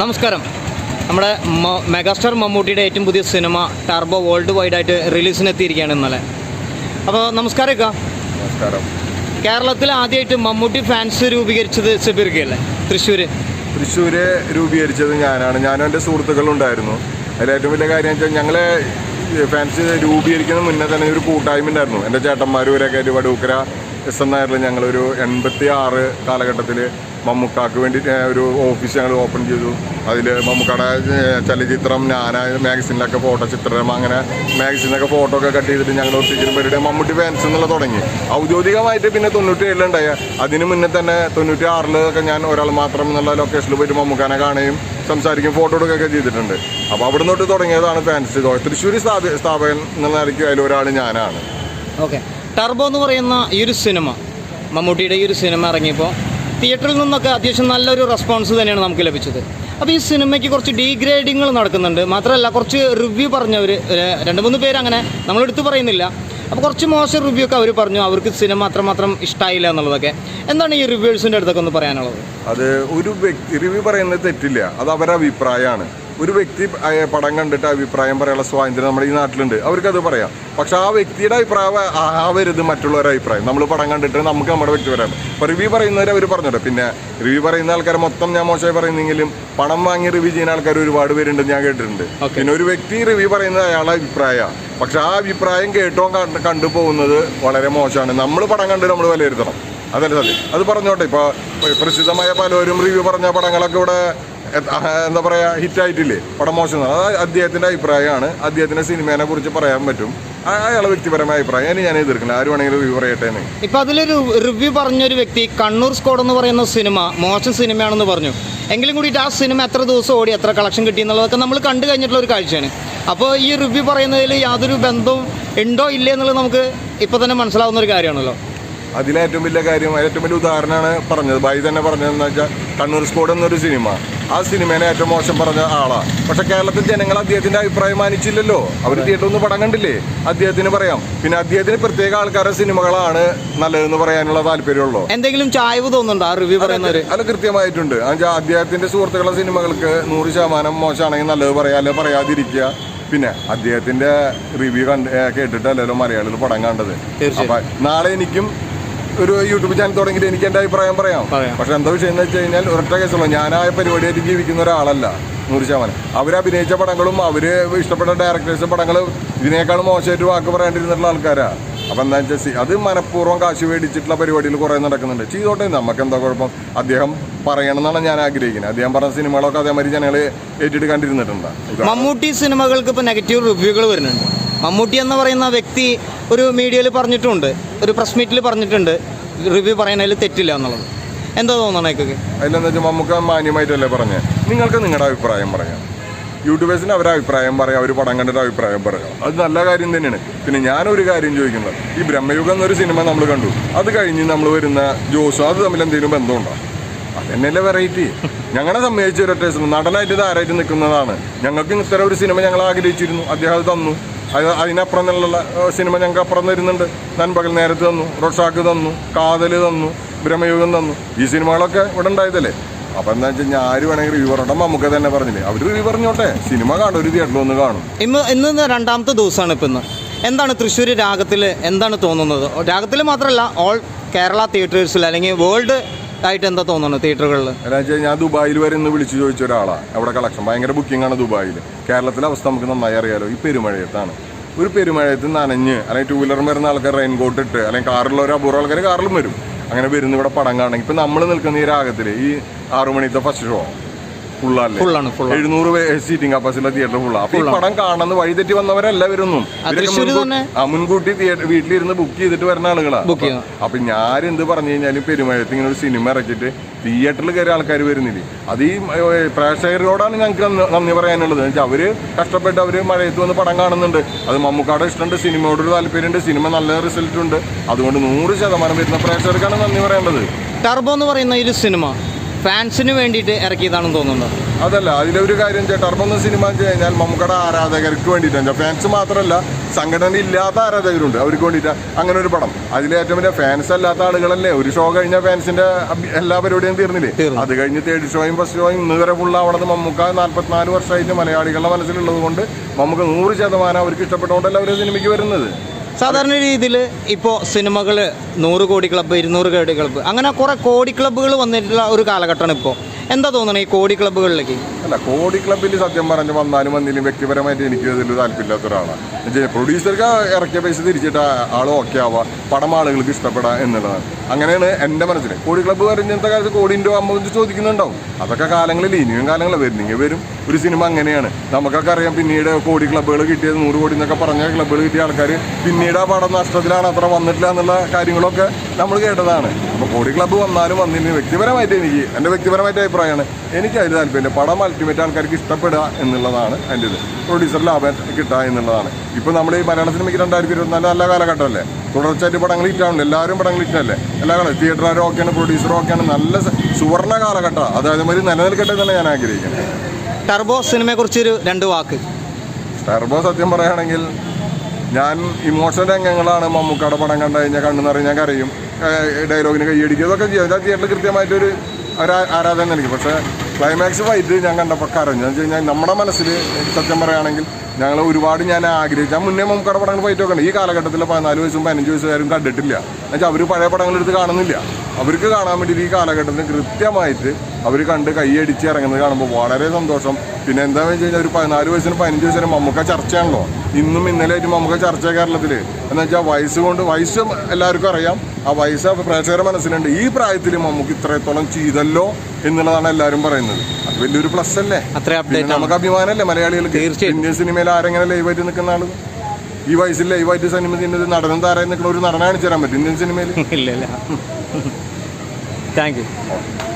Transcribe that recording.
നമസ്കാരം. നമ്മുടെ മെഗാസ്റ്റാർ മമ്മൂട്ടിയുടെ ഏറ്റവും പുതിയ സിനിമ ടർബോ വേൾഡ് വൈഡ് ആയിട്ട് റിലീസിന് എത്തിയിരിക്കുകയാണ് ഇന്നലെ. അപ്പോൾ നമസ്കാരം ഇക്ക. നമസ്കാരം. കേരളത്തിൽ ആദ്യമായിട്ട് മമ്മൂട്ടി ഫാൻസ് രൂപീകരിച്ചത് സെബിർക്കയല്ലേ തൃശ്ശൂർ തൃശ്ശൂര് രൂപീകരിച്ചത് ഞാനാണ്. ഞാനും എന്റെ സുഹൃത്തുക്കളുണ്ടായിരുന്നു അതിൽ ഏറ്റവും വലിയ കാര്യം വെച്ചാൽ ഞങ്ങൾ ഫാൻസ് രൂപീകരിക്കുന്ന മുന്നേ തന്നെ ഒരു കൂട്ടായ്മ ഉണ്ടായിരുന്നു. എന്റെ ചേട്ടന്മാരും ഇവരൊക്കെ ആയിട്ട് വടൂക്കര എസ് എൻ നായരിൽ ഞങ്ങളൊരു എൺപത്തി ആറ് കാലഘട്ടത്തിൽ മമ്മൂക്കാക്ക് വേണ്ടി ഒരു ഓഫീസ് ഞങ്ങൾ ഓപ്പൺ ചെയ്തു. അതിൽ മമ്മൂക്കയുടെ ചലച്ചിത്രം ഞാന മാഗസിനിലൊക്കെ ഫോട്ടോ ചിത്രം അങ്ങനെ മാഗസിനിലൊക്കെ ഫോട്ടോ ഒക്കെ കട്ട് ചെയ്തിട്ട് ഞങ്ങൾ ഒട്ടിച്ചിട്ട് പരിപാടി മമ്മൂട്ടി ഫാൻസ് എന്നുള്ള തുടങ്ങി. ഔദ്യോഗികമായിട്ട് പിന്നെ തൊണ്ണൂറ്റി ഏഴിലുണ്ടായ അതിന് മുന്നേ തന്നെ തൊണ്ണൂറ്റി ആറിലൊക്കെ ഞാൻ ഒരാൾ മാത്രം എന്നുള്ള ലൊക്കേഷനിൽ പോയിട്ട് മമ്മൂക്കാനെ കാണുകയും സംസാരിക്കും ഫോട്ടോ എടുക്കുകയൊക്കെ ചെയ്തിട്ടുണ്ട്. അപ്പോൾ അവിടെ നിന്നോട്ട് തുടങ്ങിയതാണ് ഫാൻസ്. തൃശ്ശൂർ സ്ഥാപ സ്ഥാപകൻ എന്നുള്ള നിലയ്ക്ക് അതിലൊരാൾ ഞാനാണ്. ഓക്കെ. ടർബോ എന്ന് പറയുന്ന ഈ ഒരു സിനിമ മമ്മൂട്ടിയുടെ ഈ ഒരു സിനിമ ഇറങ്ങിയപ്പോൾ തിയേറ്ററിൽ നിന്നൊക്കെ അത്യാവശ്യം നല്ലൊരു റെസ്പോൺസ് തന്നെയാണ് നമുക്ക് ലഭിച്ചത്. അപ്പോൾ ഈ സിനിമയ്ക്ക് കുറച്ച് ഡീഗ്രേഡിങ്ങൾ നടക്കുന്നുണ്ട്. മാത്രമല്ല കുറച്ച് റിവ്യൂ പറഞ്ഞവർ രണ്ട് മൂന്ന് പേര് അങ്ങനെ നമ്മളെടുത്ത് പറയുന്നില്ല. അപ്പോൾ കുറച്ച് മോശം റിവ്യൂ ഒക്കെ അവർ പറഞ്ഞു അവർക്ക് സിനിമ അത്രമാത്രം ഇഷ്ടമായില്ല എന്നുള്ളതൊക്കെ. എന്താണ് ഈ റിവ്യൂസിന്റെ അടുത്തൊക്കെ ഒന്ന് പറയാനുള്ളത്? അത് ഒരു വ്യക്തി റിവ്യൂ പറയുന്നത് തെറ്റില്ല. അത് അവരുടെ അഭിപ്രായമാണ് ഒരു വ്യക്തി പടം കണ്ടിട്ട് അഭിപ്രായം പറയാനുള്ള സ്വാതന്ത്ര്യം നമ്മുടെ ഈ നാട്ടിലുണ്ട്. അവർക്കത് പറയാം. പക്ഷെ ആ വ്യക്തിയുടെ അഭിപ്രായം ആവരുത് മറ്റുള്ളവരുടെ അഭിപ്രായം. നമ്മൾ പടം കണ്ടിട്ട് നമുക്ക് നമ്മുടെ വ്യക്തിപരമാണ് അപ്പോൾ റിവ്യൂ പറയുന്നവരെ അവർ പറഞ്ഞിട്ട് പിന്നെ റിവ്യൂ പറയുന്ന ആൾക്കാർ മൊത്തം ഞാൻ മോശമായി പറയുന്നെങ്കിലും പണം വാങ്ങി റിവ്യൂ ചെയ്യുന്ന ആൾക്കാർ ഒരുപാട് പേരുണ്ട് ഞാൻ കേട്ടിട്ടുണ്ട്. പിന്നെ ഒരു വ്യക്തി റിവ്യൂ പറയുന്നത് അയാളുടെ അഭിപ്രായമാണ് പക്ഷെ ആ അഭിപ്രായം കേട്ടോ കണ്ടു പോകുന്നത് വളരെ മോശമാണ്. നമ്മൾ പടം കണ്ട് നമ്മൾ വിലയിരുത്തണം. അതല്ല അതെ അത് പറഞ്ഞോട്ടെ ഇപ്പോൾ പ്രസിദ്ധമായ പലരും റിവ്യൂ പറഞ്ഞ പടങ്ങളൊക്കെ ഇവിടെ എന്താ പറയുക ഹിറ്റായിട്ടില്ലേ പടം മോശം. അത് അദ്ദേഹത്തിന്റെ അഭിപ്രായമാണ്. അദ്ദേഹത്തിന്റെ സിനിമേനെ കുറിച്ച് പറയാൻ പറ്റും. അയാളെ വ്യക്തിപരമായ അഭിപ്രായം. അതിന് ഞാൻ എതിർക്കില്ല. ആര് വേണമെങ്കിലും റിവ്യൂ പറയട്ടെ എന്ന്. ഇപ്പം അതിലൊരു റിവ്യൂ പറഞ്ഞൊരു വ്യക്തി കണ്ണൂർ സ്കോഡ് എന്ന് പറയുന്ന സിനിമ മോശം സിനിമയാണെന്ന് പറഞ്ഞു. എങ്കിലും കൂടിയിട്ട് ആ സിനിമ എത്ര ദിവസം ഓടി എത്ര കളക്ഷൻ കിട്ടി എന്നുള്ളതൊക്കെ നമ്മൾ കണ്ടു കഴിഞ്ഞിട്ടുള്ള ഒരു കാഴ്ചയാണ്. അപ്പോൾ ഈ റിവ്യൂ പറയുന്നതിൽ യാതൊരു ബന്ധവും ഉണ്ടോ ഇല്ലേ എന്നുള്ളത് നമുക്ക് ഇപ്പോൾ തന്നെ മനസ്സിലാവുന്ന ഒരു കാര്യമാണല്ലോ. അതിലെ ഏറ്റവും വലിയ കാര്യം ഏറ്റവും വലിയ ഉദാഹരണമാണ് പറഞ്ഞത്. ബൈ തന്നെ പറഞ്ഞതെന്ന് വെച്ചാൽ കണ്ണൂർ സ്കോഡ് എന്നൊരു സിനിമ. ആ സിനിമേനെ ഏറ്റവും മോശം പറഞ്ഞ ആളാണ് പക്ഷെ കേരളത്തിൽ ജനങ്ങൾ അദ്ദേഹത്തിന്റെ അഭിപ്രായം മാനിച്ചില്ലല്ലോ. അവർ തിയേറ്ററിൽ ഒന്നും പടം കണ്ടില്ലേ? അദ്ദേഹത്തിന് പറയാം. പിന്നെ അദ്ദേഹത്തിന് പ്രത്യേക ആൾക്കാരുടെ സിനിമകളാണ് നല്ലതെന്ന് പറയാനുള്ള താല്പര്യമുള്ളൂ. എന്തെങ്കിലും ചായവ് തോന്നുന്നുണ്ടോ? ആ റിവ്യൂ പറയുന്നവര്. അല്ല കൃത്യമായിട്ടുണ്ട്. അദ്ദേഹത്തിന്റെ സുഹൃത്തുക്കളുടെ സിനിമകൾക്ക് നൂറ് ശതമാനം മോശമാണെങ്കിൽ നല്ലത് പറയാം അല്ലെങ്കിൽ പറയാതിരിക്കുക. പിന്നെ അദ്ദേഹത്തിന്റെ റിവ്യൂ കണ്ട് കേട്ടിട്ടല്ലല്ലോ മലയാളികൾ പടം കണ്ടത്. അപ്പൊ നാളെ എനിക്കും ഒരു യൂട്യൂബ് ചാനൽ തുടങ്ങിയിട്ട് എനിക്ക് എന്റെ അഭിപ്രായം പറയാം. പക്ഷെ എന്താ വിഷയം എന്ന് വെച്ച് കഴിഞ്ഞാൽ ഒരൊറ്റ കേസുള്ളൂ. ഞാനായ പരിപാടിയായിട്ട് ജീവിക്കുന്ന ഒരാളല്ല നൂറ് ശതമാനം. അവരഭിനയിച്ച പടങ്ങളും അവർ ഇഷ്ടപ്പെട്ട ഡയറക്ടേഴ്സ് പടങ്ങൾ ഇതിനേക്കാൾ മോശമായിട്ട് വാക്ക് പറയാണ്ടിരുന്നിട്ടുള്ള ആൾക്കാരാ. അപ്പൊ എന്താ വെച്ചാൽ അത് മനഃപൂർവം കാശ് മേടിച്ചിട്ടുള്ള പരിപാടിയിൽ കുറെ നടക്കുന്നുണ്ട്. ചെയ്തോട്ടെ നമുക്ക് എന്താ കുഴപ്പം? അദ്ദേഹം പറയണം എന്നാണ് ഞാൻ ആഗ്രഹിക്കുന്നത്. അദ്ദേഹം പറഞ്ഞ സിനിമകളൊക്കെ അതേമാതിരി ജനങ്ങൾ ഏറ്റെടുക്കാണ്ടിരുന്നിട്ടുണ്ട് മമ്മൂട്ടി സിനിമകൾക്ക് ഇപ്പോൾ നെഗറ്റീവ് റിവ്യൂകൾ വരുന്നുണ്ട്. മമ്മൂട്ടി എന്ന് പറയുന്ന വ്യക്തി ഒരു മീഡിയയിൽ പറഞ്ഞിട്ടുണ്ട് ഒരു പ്രസ് മീറ്റിൽ പറഞ്ഞിട്ടുണ്ട് റിവ്യൂ പറയുന്നതിൽ തെറ്റില്ല എന്നുള്ളത്. എന്താ തോന്നണം ഇക്കൊക്കെ അതിലെന്താ വെച്ചാൽ മമ്മൂക്ക മാന്യമായിട്ടല്ലേ പറഞ്ഞേ? നിങ്ങൾക്ക് നിങ്ങളുടെ അഭിപ്രായം പറയാം. യൂട്യൂബേഴ്സിന് അവരുടെ അഭിപ്രായം പറയാം അവർ പടം കണ്ടിട്ട് അഭിപ്രായം പറയാം. അത് നല്ല കാര്യം തന്നെയാണ്. പിന്നെ ഞാനൊരു കാര്യം ചോദിക്കുന്നത് ഈ ബ്രഹ്മയുഗം എന്നൊരു സിനിമ നമ്മൾ കണ്ടു. അത് കഴിഞ്ഞ് നമ്മൾ വരുന്ന ജോസും അത് തമ്മിൽ എന്തെങ്കിലും ബന്ധമുണ്ടോ? അതന്നെയല്ലേ വെറൈറ്റി. ഞങ്ങളെ സംബന്ധിച്ച് ഒരു നടനായിട്ട് ആരായിട്ട് നിൽക്കുന്നതാണ്. ഞങ്ങൾക്ക് ഇത്തരം ഒരു സിനിമ ഞങ്ങൾ ആഗ്രഹിച്ചിരുന്നു. അദ്ദേഹം തന്നു. അത് അതിനപ്പുറം നിന്നുള്ള സിനിമ ഞങ്ങൾക്ക് അപ്പുറം തരുന്നുണ്ട് നൻപകൽ നേരത്ത് തന്നു റൊഷാക്ക് തന്നു കാതൽ തന്നു ബ്രഹ്മയുഗം തന്നു. ഈ സിനിമകളൊക്കെ ഇവിടെ ഉണ്ടായതല്ലേ? അപ്പം എന്താ വെച്ചാൽ ഞാൻ ആര് വേണമെങ്കിൽ റിവറുടെ നമുക്ക് തന്നെ പറഞ്ഞില്ലേ? റിവ്യൂ പറഞ്ഞോട്ടെ. സിനിമ കാണും ഒരു തിയേറ്ററിൽ ഒന്ന് കാണും. ഇന്ന് ഇന്ന് രണ്ടാമത്തെ ദിവസമാണ് ഇപ്പം ഇന്ന്. എന്താണ് തൃശ്ശൂർ രാഗത്തിൽ എന്താണ് തോന്നുന്നത്? രാഗത്തിൽ മാത്രമല്ല ഓൾ കേരള തിയേറ്റേഴ്സിൽ അല്ലെങ്കിൽ വേൾഡ് ആയിട്ട് എന്താ തോന്നുന്നത് തിയേറ്ററുകളിൽ എന്താ വെച്ചാൽ ഞാൻ ദുബായിൽ വരെ ഇന്ന് വിളിച്ചു ചോദിച്ച ഒരാളാണ് അവിടെ കളക്ഷൻ ഭയങ്കര ബുക്കിംഗ് ആണ് ദുബായിൽ കേരളത്തിലെ അവസ്ഥ നമുക്ക് നന്നായി അറിയാലോ. ഈ പെരുമഴയത്താണ്. ഒരു പെരുമഴയത്ത് നനഞ്ഞ് അല്ലെങ്കിൽ ടൂ വീലറും വരുന്ന ആൾക്കാർ റെയിൻകോട്ട് ഇട്ട് അല്ലെങ്കിൽ കാറിലുള്ള ഒരു അപൂർവ ആൾക്കാർ കാറിലും വരും. അങ്ങനെ വരുന്ന ഇവിടെ പടം കാണണം ഇപ്പം നമ്മൾ നിൽക്കുന്ന ഈ രാഗത്തിൽ ഈ ആറു മണിത്തെ ഫസ്റ്റ് ഷോ ഫുള്ളാണ് ഫുൾ എഴുന്നൂറ് സീറ്റിംഗ് കപ്പാസിറ്റി തിയേറ്റർ ഫുള്ളാ അപ്പൊ ഈ പടം കാണുന്ന വഴി തെറ്റി വന്നവരല്ല വരുന്നും മുൻകൂട്ടി- വീട്ടിലിരുന്ന് ബുക്ക് ചെയ്തിട്ട് വരുന്ന ആളുകളാ. ബുക്ക് ചെയ്യുക അപ്പൊ ഞാൻ എന്ത് പറഞ്ഞു കഴിഞ്ഞാലും പെരുമഴത്ത് ഇങ്ങനെ ഒരു സിനിമ ഇറക്കിയിട്ട് തിയേറ്ററിൽ കയറി ആൾക്കാർ വരുന്നില്ലേ? അത് ഈ പ്രേക്ഷകരോടാണ് ഞങ്ങൾക്ക് നന്ദി- പറയാനുള്ളത്. വെച്ചാൽ അവർ കഷ്ടപ്പെട്ട് അവർ മഴയത്ത് വന്ന് പടം കാണുന്നുണ്ട്. അത് മമ്മൂക്കാടെ ഇഷ്ടമുണ്ട് സിനിമയോടൊരു താല്പര്യമുണ്ട് സിനിമ നല്ല റിസൾട്ട് ഉണ്ട്. അതുകൊണ്ട് നൂറ് ശതമാനം വരുന്ന പ്രേക്ഷകർക്കാണ് നന്ദി പറയേണ്ടത്. ടർബോ എന്ന് പറയുന്ന ഈ ഒരു സിനിമ ഫാൻസിന് വേണ്ടിയിട്ട് ഇറക്കിയതാണെന്ന് തോന്നുന്നു അതല്ല അതിലൊരു കാര്യം വെച്ചാൽ ടർബോ എന്ന സിനിമ എന്ന് കഴിഞ്ഞാൽ മമ്മൂക്കയുടെ ആരാധകർക്ക് വേണ്ടിയിട്ടാണ് ഫാൻസ് മാത്രമല്ല സംഘടന ഇല്ലാത്ത ആരാധകരുണ്ട് അവർക്ക് വേണ്ടിയിട്ട് അങ്ങനെ ഒരു പടം. അതിലെ ഏറ്റവും വലിയ ഫാൻസ് അല്ലാത്ത ആളുകളല്ലേ ഒരു ഷോ കഴിഞ്ഞ ഫാൻസിന്റെ എല്ലാ പരിപാടിയും തീർന്നില്ലേ? തീർന്നു. അത് കഴിഞ്ഞ് തേർഡ് ഷോയും ഫസ്റ്റ് ഷോയും ഇന്ന് വരെ ഫുൾ ആവണത് മമ്മൂക്ക നാല്പത്തിനാല് വർഷമായിട്ട് മലയാളികളുടെ മനസ്സിലുള്ളത് കൊണ്ട് നമുക്ക് നൂറ് ശതമാനം അവർക്ക് ഇഷ്ടപ്പെട്ടുകൊണ്ടല്ല അവർ സിനിമയ്ക്ക് വരുന്നത്? സാധാരണ രീതിയിൽ ഇപ്പോൾ സിനിമകൾ നൂറ് കോടി ക്ലബ്ബ് ഇരുന്നൂറ് കോടി ക്ലബ്ബ് അങ്ങനെ കുറേ കോടി ക്ലബ്ബുകൾ വന്നിട്ടുള്ള ഒരു കാലഘട്ടമാണ് ഇപ്പോൾ. എന്താ തോന്നുന്നത് ഈ കോടി ക്ലബ്ബുകളിലേക്ക്? അല്ല കോടി ക്ലബ്ബിൽ സത്യം പറഞ്ഞു വന്നാലും വന്നിലും വ്യക്തിപരമായിട്ട് എനിക്ക് ഇതിൽ താല്പര്യമില്ലാത്ത ഒരാളാണ് പ്രൊഡ്യൂസർക്ക് ഇറക്കിയ പൈസ തിരിച്ചിട്ട് ആൾ ഓക്കെ ആവുക പടം ആളുകൾക്ക് ഇഷ്ടപ്പെടാം എന്നുള്ളതാണ്. അങ്ങനെയാണ് എന്റെ മനസ്സിൽ കോടി ക്ലബ്ബ് പറഞ്ഞത്തെ കാലത്ത് കോടിന്റെ അമ്പത് ചോദിക്കുന്നുണ്ടാവും. അതൊക്കെ കാലങ്ങളിൽ ഇനിയും കാലങ്ങളിൽ വരുന്നെങ്കിൽ വരും. ഒരു സിനിമ അങ്ങനെയാണ്. നമുക്കൊക്കെ അറിയാം പിന്നീട് കോടി ക്ലബ്ബുകൾ കിട്ടിയത് നൂറ് കോടി എന്നൊക്കെ പറഞ്ഞ ക്ലബ്ബുകൾ കിട്ടിയ ആൾക്കാർ പിന്നീട് ആ പടം നഷ്ടത്തിലാണ് അത്ര വന്നിട്ടില്ല എന്നുള്ള കാര്യങ്ങളൊക്കെ നമ്മൾ കേട്ടതാണ്. അപ്പോൾ കോടി ക്ലബ്ബ് വന്നാലും വന്നില്ല. വ്യക്തിപരമായിട്ട് എനിക്ക് എന്റെ വ്യക്തിപരമായിട്ട് അഭിപ്രായമാണ്. എനിക്ക് അതിൽ താല്പര്യമില്ല. പടം അൾട്ടിമേറ്റ് ആൾക്കാർക്ക് ഇഷ്ടപ്പെടുക എന്നുള്ളതാണ് എന്റെ ഇത് പ്രൊഡ്യൂസർ ലാഭം കിട്ടുക എന്നുള്ളതാണ്. ഇപ്പോൾ നമ്മൾ ഈ മലയാള സിനിമയ്ക്ക് രണ്ടായിരത്തി ഇരുപത്തിനാല് നല്ല കാലഘട്ടമല്ലേ? തുടർച്ചയായിട്ട് പടങ്ങൾ ഹിറ്റാണല്ലോ എല്ലാവരും പടങ്ങൾ ഹിറ്റല്ലേ എല്ലാ കാലം തിയേറ്ററുകാരും ഓക്കെയാണ് പ്രൊഡ്യൂസറും ഓക്കെയാണ് നല്ല സുവർണ സുവർണ കാലഘട്ടം അതായത് മാതിരി നിലനിൽക്കട്ടെ എന്നാണ് ഞാൻ ആഗ്രഹിക്കുന്നത്. ടർബോ സിനിമയെക്കുറിച്ചൊരു രണ്ട് വാക്ക്. ടർബോ സത്യം പറയുകയാണെങ്കിൽ ഞാൻ ഇമോഷണൽ രംഗങ്ങളാണ് മമ്മൂക്കയുടെ പടം കണ്ടു കഴിഞ്ഞാൽ കണ്ണു നിറയും ഞാൻ കരയും. ഡയലോഗിന് കൈയടിക്കുക ഇതൊക്കെ ചെയ്യാം. ഞാൻ തിയേറ്ററിൽ കൃത്യമായിട്ടൊരു ഒരു ആരാധന നൽകി പക്ഷേ ക്ലൈമാക്സ് ഫൈറ്റ് ഞാൻ കണ്ടപ്പോൾ കരഞ്ഞു. എന്ന് വെച്ച് കഴിഞ്ഞാൽ നമ്മുടെ മനസ്സിൽ സത്യം പറയുകയാണെങ്കിൽ ഞങ്ങൾ ഒരുപാട് ഞാൻ ആഗ്രഹിച്ചു. ഞാൻ മുന്നേ മമ്മൂക്കയുടെ പടങ്ങൾ ഫൈറ്റ് ഒക്കെ ഉണ്ട് ഈ കാലഘട്ടത്തിൽ പതിനാല് വയസ്സും പതിനഞ്ച് വയസ്സുകാരും കണ്ടിട്ടില്ല. എന്നുവെച്ചാൽ അവർ പഴയ പടങ്ങളെടുത്ത് കാണുന്നില്ല. അവർക്ക് കാണാൻ വേണ്ടി ഈ കാലഘട്ടത്തിൽ കൃത്യമായിട്ട് അവർ കണ്ട് കൈയടിച്ച് ഇറങ്ങുന്നത് കാണുമ്പോൾ വളരെ സന്തോഷം. പിന്നെ എന്താണെന്ന് വെച്ച് കഴിഞ്ഞാൽ ഒരു പതിനാല് വയസ്സിന് പതിനഞ്ച് വയസ്സിന് മമ്മൂക്ക ചർച്ചയാണല്ലോ. ഇന്നും ഇന്നലെ ആയിട്ട് മമ്മൂക്ക ചർച്ച കേരളത്തിൽ എന്ന് വെച്ചാൽ വയസ്സ് കൊണ്ട് വയസ്സ് എല്ലാവർക്കും അറിയാം. ആ വയസ്സ് പ്രേക്ഷകരുടെ മനസ്സിലുണ്ട്. ഈ പ്രായത്തിൽ മമ്മൂക്ക് ഇത്രത്തോളം ചെയ്തല്ലോ എന്നുള്ളതാണ് എല്ലാവരും പറയുന്നത്. അത് വലിയൊരു പ്ലസ് അല്ലേ? നമുക്ക് അഭിമാനമല്ലേ മലയാളികൾക്ക്. ഇന്ത്യൻ സിനിമയിൽ ആരെങ്ങനെ ലൈവായിട്ട് നിൽക്കുന്ന ആൾ? ഈ വയസ്സിൽ ലൈവായിട്ട് സിനിമ നടനും താരായി നിൽക്കുന്ന ഒരു നടനാണ് ചേരാൻ പറ്റും. ഇന്ത്യൻ സിനിമയിൽ? ഇല്ല. Thank you.